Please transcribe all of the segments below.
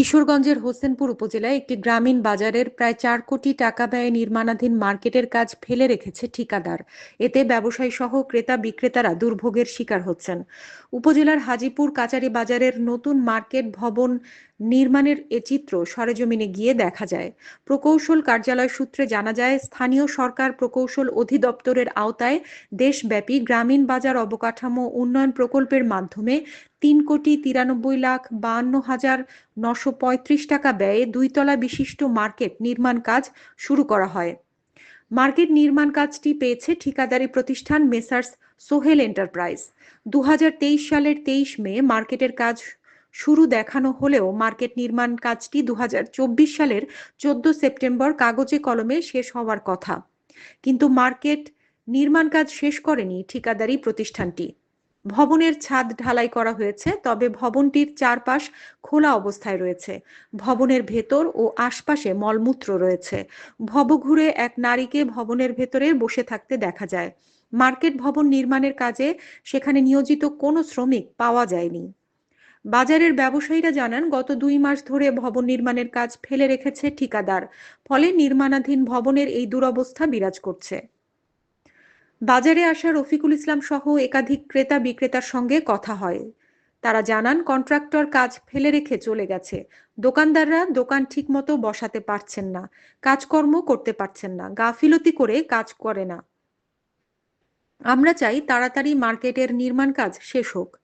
কিশোরগঞ্জের হোসেনপুর উপজেলায় একটি গ্রামীণ বাজারের প্রায় চার কোটি টাকা ব্যয়ে নির্মাণাধীন মার্কেটের কাজ ফেলে রেখেছে ঠিকাদার। এতে ব্যবসায়ী সহ ক্রেতা বিক্রেতারা দুর্ভোগের শিকার হচ্ছেন। উপজেলার হাজিপুর কাচারি বাজারের নতুন মার্কেট ভবন নির্মাণের এ চিত্র সরেজমিনে গিয়ে দেখা যায়। প্রকৌশল কার্যালয় সূত্রে জানা যায়, স্থানীয় সরকার প্রকৌশল অধিদপ্তরের আওতায় দেশব্যাপী গ্রামীণ বাজার অবকাঠামো উন্নয়ন প্রকল্পের মাধ্যমে তিন কোটি তিরানব্বই লাখ বাহান্ন হাজার নশো পঁয়ত্রিশ টাকা ব্যয়ে দুইতলা বিশিষ্ট মার্কেট নির্মাণ কাজ শুরু করা হয়। মার্কেট নির্মাণ কাজটি পেয়েছে ঠিকাদারি প্রতিষ্ঠান মেসার্স সোহেল এন্টারপ্রাইজ। দু হাজার তেইশ সালের তেইশ মে মার্কেটের কাজ শুরু দেখানো হলেও মার্কেট নির্মাণ কাজটি দু হাজার চব্বিশ সালের চোদ্দ সেপ্টেম্বর কাগজে কলমে শেষ হওয়ার কথা। কিন্তু মার্কেট নির্মাণ কাজ শেষ করেনি ঠিকাদারি প্রতিষ্ঠানটি। ভবনের ছাদ ঢালাই করা হয়েছে, তবে ভবনটির চারপাশ খোলা অবস্থায় রয়েছে। ভবনের ভেতর ও আশপাশে মলমূত্র রয়েছে। ভবঘুরে এক নারীকে ভবনের ভেতরে বসে থাকতে দেখা যায়। মার্কেট ভবন নির্মাণের কাজে সেখানে নিয়োজিত কোনো শ্রমিক পাওয়া যায়নি। বাজারের ব্যবসায়ীরা জানান, গত দুই মাস ধরে ভবন নির্মাণের কাজ ফেলে রেখেছে ঠিকাদার, ফলে নির্মাণাধীন ভবনের এই দুরবস্থা বিরাজ করছে। বাজারে আসা রফিকুল ইসলাম সহ একাধিক ক্রেতা বিক্রেতার সঙ্গে কথা হয়। তারা জানান, কন্ট্রাক্টর কাজ ফেলে রেখে চলে গেছে। দোকানদাররা দোকান ঠিকমতো বসাতে পারছেন না, কাজকর্ম করতে পারছেন না, গাফিলতি করে কাজ করে না। আমরা চাই তাড়াতাড়ি মার্কেটের নির্মাণ কাজ শেষ হোক।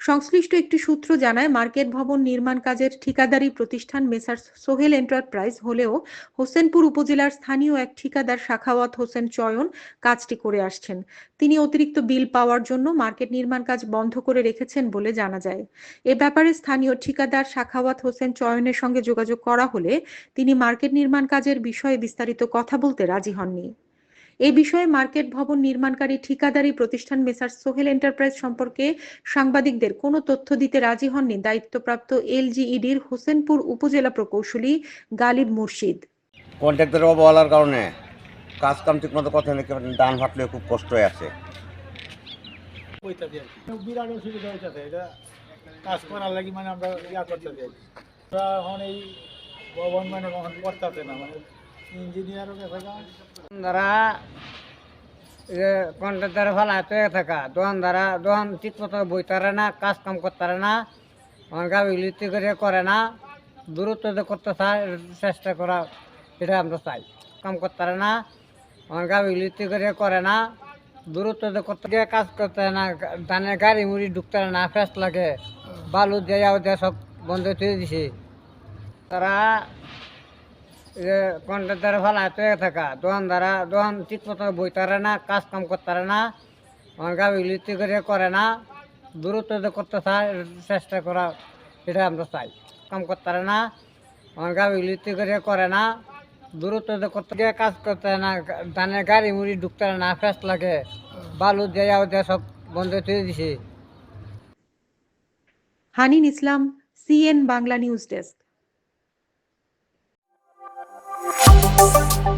সংশ্লিষ্ট একটি সূত্র জানায়, মার্কেট ভবন নির্মাণ কাজের ঠিকাদারি প্রতিষ্ঠান মেসার্স সোহেল এন্টারপ্রাইজ হলেও হোসেনপুর উপজেলার স্থানীয় এক ঠিকাদার শাখাওয়াত হোসেন চয়ন কাজটি করে আসছেন। তিনি অতিরিক্ত বিল পাওয়ার জন্য মার্কেট নির্মাণ কাজ বন্ধ করে রেখেছেন বলে জানা যায়। এ ব্যাপারে স্থানীয় ঠিকাদার শাখাওয়াত হোসেন চয়নের সঙ্গে যোগাযোগ করা হলে তিনি মার্কেট নির্মাণ কাজের বিষয়ে বিস্তারিত কথা বলতে রাজি হননি। এ বিষয়ে মার্কেট ভবন নির্মাণকারী ঠিকাদারি প্রতিষ্ঠান মেসার সোহেল এন্টারপ্রাইজ সম্পর্কে সাংবাদিকদের কোনো তথ্য দিতে রাজি হননি দায়িত্বপ্রাপ্ত এলজিইডির হোসেনপুর উপজেলা প্রকৌশলী গালিব মুর্শিদ। কন্ট্রাক্টরের অবহেলার কারণে কাজ কাম ঠিক মতো কথা নাকি ডান ফাটলে খুব কষ্ট হয়ে আছে। বিরাট অসুবিধা হইতেছে এটা কাজ করার লাগি মানে আমরা ইয়া করতেছি আর এখন এই ভবন মানে এখন না মানে গা। দোকানদারা কন্ট্রাক্টার ফালাতে থাকা। দোকানদারা দোকান ঠিক মতো বইতারে না, কাজ কাম করতারে না, আমার গাবিলিতি করে করে না। দূরত্ব করতে চায় চেষ্টা করা, এটা আমরা চাই। কাম করতারে না, আমার গাবিলিতি করে করে না। দূরত্ব করতে গিয়ে কাজ করতে না ধানের গাড়ি মুড়ি ঢুকতে না ফেস লাগে। বালু দেয়া দেয়া সব বন্ধ করে দিছে। তারা কন্ট্রাক্টার ফালাতে থাকা দোকান দ্বারা দোকান ঠিক মতো বইতারে না, কাজ কাম করতারে না আমার গাবিলিতি করে করে না, দূরত্ব যে করতে চায় চেষ্টা করা, এটা আমরা চাই। কাম করতারে না আমার গাবিলিতি করে করে না, দূরত্ব যে করতে গিয়ে কাজ করতে না ধানের গাড়ি মুড়ি ঢুকতে না ফেস লাগে, বালু দেয়া দেয়া সব বন্ধ করে দিছে। Hanin Islam, CN Bangla news desk. Bye.